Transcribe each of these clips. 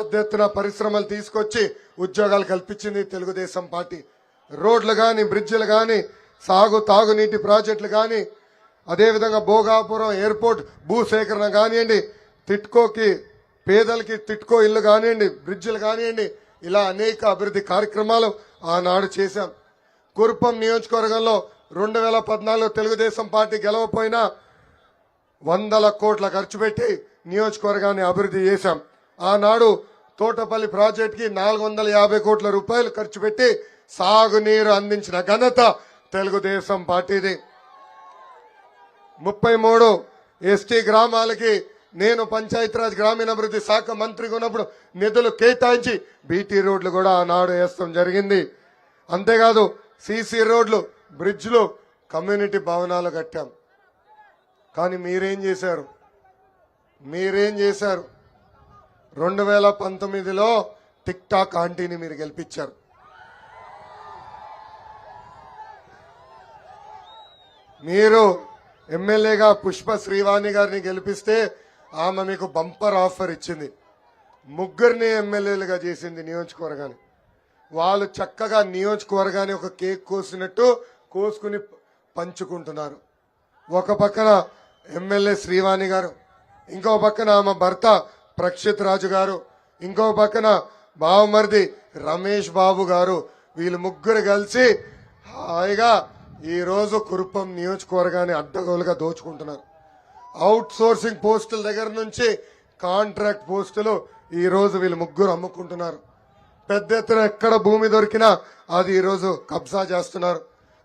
పెద్ద ఎత్తున పరిశ్రమలు తీసుకొచ్చి ఉద్యోగాలు కల్పించింది తెలుగుదేశం పార్టీ. రోడ్లు కానీ బ్రిడ్జిలు కానీ సాగు తాగునీటి ప్రాజెక్టులు కానీ అదేవిధంగా భోగాపురం ఎయిర్పోర్ట్ భూసేకరణ కానివ్వండి తిట్కోకి పేదలకి తిట్కో ఇల్లు కానివ్వండి బ్రిడ్జిలు కానివ్వండి ఇలా అనేక అభివృద్ధి కార్యక్రమాలు ఆనాడు చేశాం. కురుపం నియోజకవర్గంలో రెండు వేల పద్నాలుగు తెలుగుదేశం పార్టీ గెలవపోయినా వందల కోట్ల ఖర్చు పెట్టి నియోజకవర్గాన్ని అభివృద్ధి చేశాం. ఆనాడు తోటపల్లి ప్రాజెక్టుకి నాలుగు వందల యాభై కోట్ల రూపాయలు ఖర్చు పెట్టి సాగునీరు అందించిన ఘనత తెలుగుదేశం పార్టీది. ముప్పై మూడు ఎస్టీ గ్రామాలకి నేను పంచాయతీరాజ్ గ్రామీణాభివృద్ధి శాఖ మంత్రిగా ఉన్నప్పుడు నిధులు కేటాయించి బీటీ రోడ్లు కూడా ఆనాడు వేస్తాం జరిగింది. అంతేకాదు సీసీ రోడ్లు బ్రిడ్జ్లు కమ్యూనిటీ భవనాలు కట్టాం. కానీ మీరేం చేశారు? మీరేం చేశారు? రెండు వేల పంతొమ్మిదిలో టిక్ టాక్ ఆంటీని మీరు గెలిపించారు. మీరు ఎమ్మెల్యేగా పుష్ప శ్రీవాణి గారిని గెలిపిస్తే ఆమె మీకు బంపర్ ఆఫర్ ఇచ్చింది. ముగ్గురిని ఎమ్మెల్యేలుగా చేసింది నియోజకవర్గాన్ని. వాళ్ళు చక్కగా నియోజకవర్గాన్ని ఒక కేక్ కోసినట్టు కోసుకుని పంచుకుంటున్నారు. ఒక పక్కన ఎమ్మెల్యే శ్రీవాణి గారు ఇంకో పక్కన ఆమె భర్త ప్రక్షిత్ రాజు గారు ఇంకో పక్కన బావమరిది రమేష్ బాబు గారు వీళ్ళు ముగ్గురు కలిసి హాయిగా ఈరోజు కురుపం నియోజకవర్గాన్ని అడ్డగోలుగా దోచుకుంటున్నారు. అవుట్ సోర్సింగ్ పోస్టుల దగ్గర నుంచి కాంట్రాక్ట్ పోస్టులు ఈరోజు వీళ్ళు ముగ్గురు అమ్ముకుంటున్నారు. పెద్ద ఎత్తున ఎక్కడ భూమి దొరికినా అది ఈరోజు కబ్జా చేస్తున్నారు.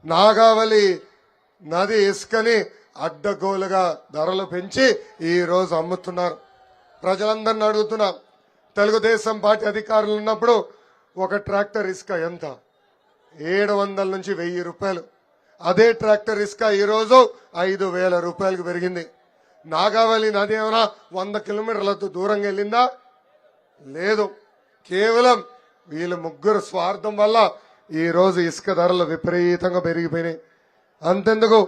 నాగావళి నది ఇసుకని అడ్డగోలుగా ధరలు పెంచి ఈ రోజు అమ్ముతున్నారు. ప్రజలందరిని అడుగుతున్నా తెలుగుదేశం పార్టీ అధికారులు ఉన్నప్పుడు ఒక ట్రాక్టర్ ఇసుక ఎంత? ఏడు వందల నుంచి వెయ్యి రూపాయలు. అదే ట్రాక్టర్ ఇసుక ఈరోజు ఐదు వేల రూపాయలకు పెరిగింది. నాగావళి నది ఏమైనా వంద కిలోమీటర్లతో దూరంగా వెళ్ళిందా? లేదు. కేవలం వీళ్ళు ముగ్గురు స్వార్థం వల్ల ఈరోజు ఇసుక ధరలు విపరీతంగా పెరిగిపోయినాయి. అంతెందుకు?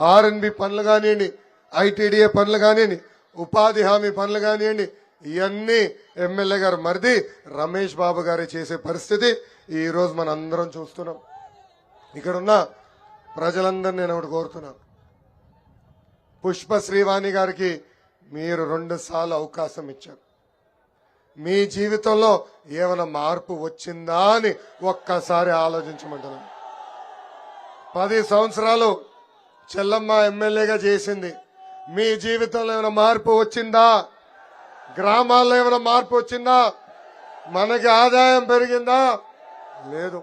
ఆర్ఎన్బి పనులు కానివ్వండి ఐటీడీఏ పనులు కానివ్వండి ఉపాధి హామీ పనులు కానివ్వండి ఇవన్నీ ఎమ్మెల్యే గారు మరిది రమేష్ బాబు గారి చేసే పరిస్థితి ఈరోజు మనం అందరం చూస్తున్నాం. ఇక్కడున్న ప్రజలందరినీ నేను ఒకటి కోరుతున్నాను పుష్ప శ్రీవాణి గారికి మీరు రెండు సార్లు అవకాశం ఇచ్చారు. మీ జీవితంలో ఏమైనా మార్పు వచ్చిందా అని ఒక్కసారి ఆలోచించమంటున్నాను. పది సంవత్సరాలు చెల్లమ్మ ఎమ్మెల్యేగా చేసింది. మీ జీవితంలో ఏమైనా మార్పు వచ్చిందా? గ్రామాల్లో ఏమైనా మార్పు వచ్చిందా? మనకి ఆదాయం పెరిగిందా? లేదు.